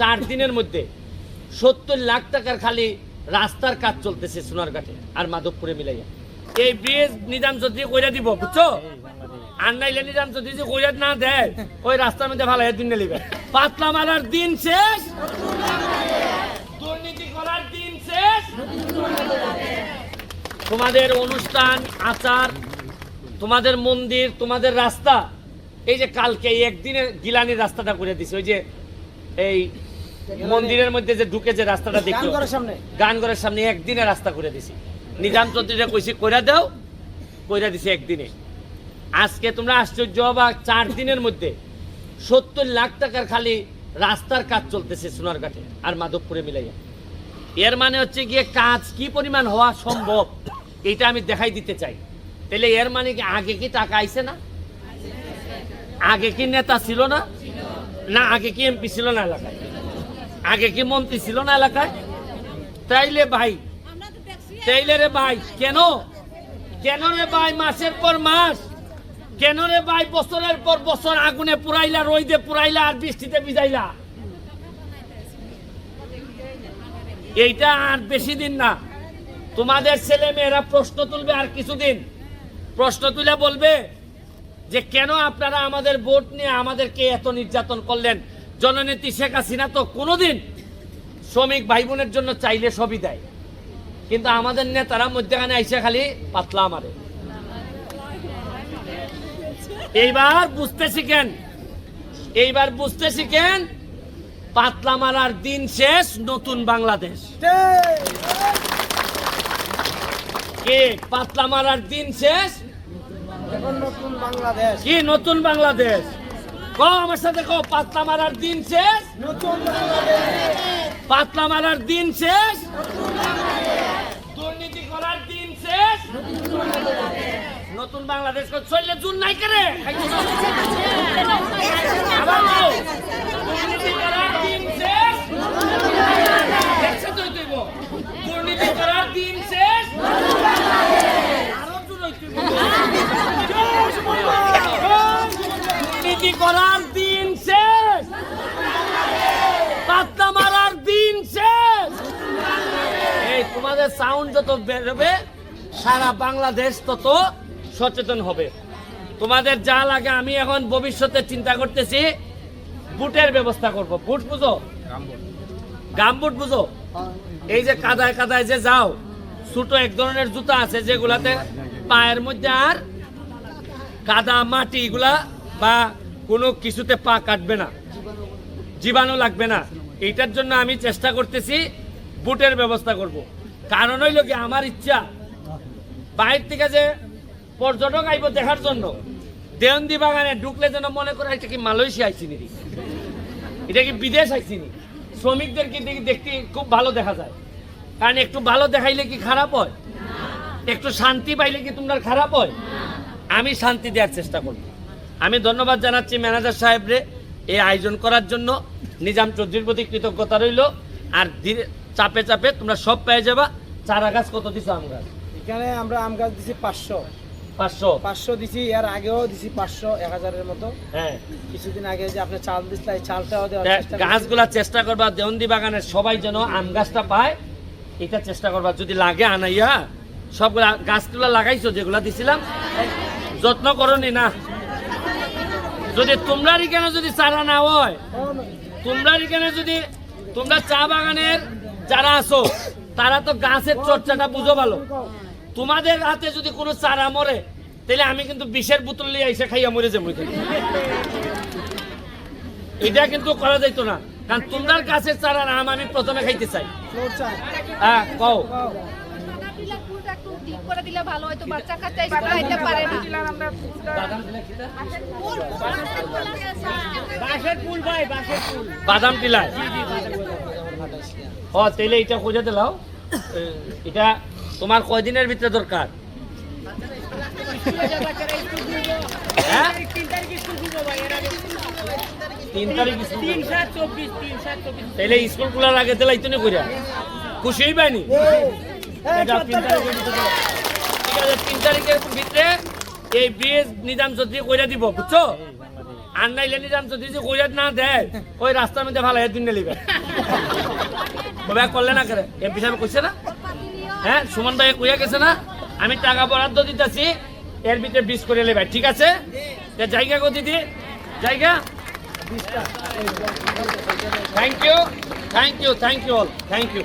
চার দিনের মধ্যে সত্তর লাখ টাকার খালি রাস্তার কাজ চলতেছে সোনারঘাটে আর মাধবপুরে মিলাইয়া। এই ব্রিজ নিজাম যদি কইরা দিব, বুঝছ? নিজাম যে না ওই রাস্তার মধ্যে ভালো দিন মারার দিন শেষ করার দিন শেষ। তোমাদের অনুষ্ঠান, আচার, তোমাদের মন্দির, তোমাদের রাস্তা, এই যে কালকে একদিনে গিলানির রাস্তাটা করে দিছে, ওই যে এই মন্দিরের মধ্যে যে ঢুকে যে রাস্তাটা দেখছ সামনে। গানগরের সামনে একদিনে রাস্তা করে দিছি। নিজাম চৌধুরীরা কইছি কইরা দাও কইরা দিছে একদিনে। আজকে তোমরা আশ্চর্য হবা চার দিনের মধ্যে সত্তর লাখ টাকার খালি রাস্তার কাজ চলতেছে সোনারঘাটে আর মাধবপুরে মিলাইয়া। এর মানে হচ্ছে গিয়ে কাজ কি পরিমাণ হওয়া সম্ভব এটা আমি দেখাই দিতে চাই। তাহলে এর মানে কি আগে কি টাকা আইছে না? আগে কি নেতা ছিল না? না আগে কি এমপি ছিল না এলাকায়? আগে কি মন্ত্রী ছিল না এলাকায়? তাইলে ভাই, তাইলে রে ভাই, কেন? কেন রে ভাই মাসের পর মাস? কেন রে ভাই বছরের পর বছর আগুনে পুরাইলা রইদে পুরাইলা আর বৃষ্টিতে ভিজাইলা? এইটা আর বেশি দিন না। তোমাদের ছেলে মেয়েরা প্রশ্ন তুলবে আর কিছুদিন। প্রশ্ন তুলে বলবে যে কেন আপনারা আমাদের ভোট নিয়ে আমাদেরকে এত নির্যাতন করলেন? জননেত্রী শেখ হাসিনা তো কোনোদিন শ্রমিক ভাই বোনের জন্য চাইলে সবই দেয়। কিন্তু আমাদের নেতারা মধ্যখানে আইসে খালি পাতলা মারে। এইবার বুঝতে শিখেন এইবার বুঝতে শিখেন পাতলা মারার দিন শেষ নতুন বাংলাদেশ। কে পাতলা মারার দিন শেষ? এখন নতুন বাংলাদেশ। কি নতুন বাংলাদেশ? আমার সাথে কো পাতলা মারার দিন শেষ। নতুন পাতলা মারার দিন শেষ। দুর্নীতি করার দিন শেষ। নতুন বাংলাদেশ চললে জুন নাই করে? দুর্নীতি করার দিন শেষ। দুর্নীতি করার দিন শেষ আরও জোর হইতে হইব। দুর্নীতি করার দিন শেষ। পাত্তা মারার দিন শেষ। এই, তোমাদের সাউন্ড যত বেরোবে, সারা বাংলাদেশ তত সচেতন হবে। তোমাদের যা লাগে, আমি এখন ভবিষ্যতে চিন্তা করতেছি, বুটের ব্যবস্থা করব। বুট বুঝো? গাম বুট বুঝো? এই যে কাদায় কাদায় যে যাও, ছোট এক ধরনের জুতা আছে যেগুলাতে পায়ের মধ্যে আর কাদা মাটি বা কোনো কিছুতে পা কাটবে না। জীবাণু লাগবে না। এইটার জন্য আমি চেষ্টা করতেছি, বুটের ব্যবস্থা করব। কারণ হইল কি, আমার ইচ্ছা, বাইরে থেকে যে পর্যটক আইব দেখার জন্য দেওয়ন্দি বাগানে ঢুকলে যেন মনে করে এটা কি মালয়েশিয়া আইসিনি রে এটা কি বিদেশ আইসিনি শ্রমিকদেরকে দেখি দেখতে খুব ভালো দেখা যায়। কারণ একটু ভালো দেখাইলে কি খারাপ হয়? একটু শান্তি পাইলে কি তোমরা খারাপ হয়? আমি শান্তি দেওয়ার চেষ্টা করব। আমি ধন্যবাদ জানাচ্ছি ম্যানেজার সাহেবরে এই আয়োজন করার জন্য। নিজাম চৌধুরীর প্রতি কৃতজ্ঞতা রইল। আর ধীরে চাপে চাপে তোমরা সব পেয়ে যাবা। চারা গাছ কত দিছো আম গাছ? এখানে আমরা আম গাছ দিছি পাঁচশো। পাঁচশো? পাঁচশো দিছি এর আগেও দিছি পাঁচশো এক হাজারের মতো। হ্যাঁ। কিছুদিন আগে যে আপনি চাল দিচ্ছিল এই চালটাও। গাছগুলা চেষ্টা করবা দেওন্দি বাগানের সবাই যেন আম গাছটা পায় এটা চেষ্টা করবা। যদি লাগে আনাইয়া সবগুলা গাছগুলা লাগাইছো যেগুলা দিছিলাম যত্ন করনি না। যদি তোমরা এখানে যদি চারা না হয় তোমরা এখানে যদি তোমরা চা বাগানের যারা আছো, তারা তো গাছের চর্চাটা বুঝো ভালো। তোমাদের হাতে যদি কোনো চারা মরে, তাহলে আমি কিন্তু বিষের বোতল নিয়ে এসে খাইয়া মরে যাব। এটা কিন্তু করা যাইতো না, কারণ তোমরা গাছের চারা আম আমি প্রথমে খাইতে চাই। হ্যাঁ কও। করে দিলে ভালো হয়তো বাচ্চা কাচ্চা পারে না। বাদাম টিলায় তাইলে এটা খোঁজা দিলাও এটা তোমার কয়দিনের ভিতরে দরকার? হ্যাঁ? তিন তারিখ স্কুল খোলার আগে দিলাই তো কইরা। খুশি হইবানি? এটা তিন তারিখের ভিতরে। তিন তারিখের ভিতরে এই ব্রিজ নিজাম চৌধুরী কইরা দিব, বুঝছ? আর নাইলে নিজাম যদি যে কইয়াত না দেয়, ওই রাস্তার মধ্যে ভালো হেদিন নিলিবে বাবা করলে না করে এমপি সাহেব কইছে না? হ্যাঁ সুমন ভাই কইয়া গেছে না, আমি টাকা বরাদ্দ দিতেছি, এর ভিতরে বিশ করে নেবে, ঠিক আছে? জায়গা কো দিদি, জায়গা? Thank you thank you thank you all thank you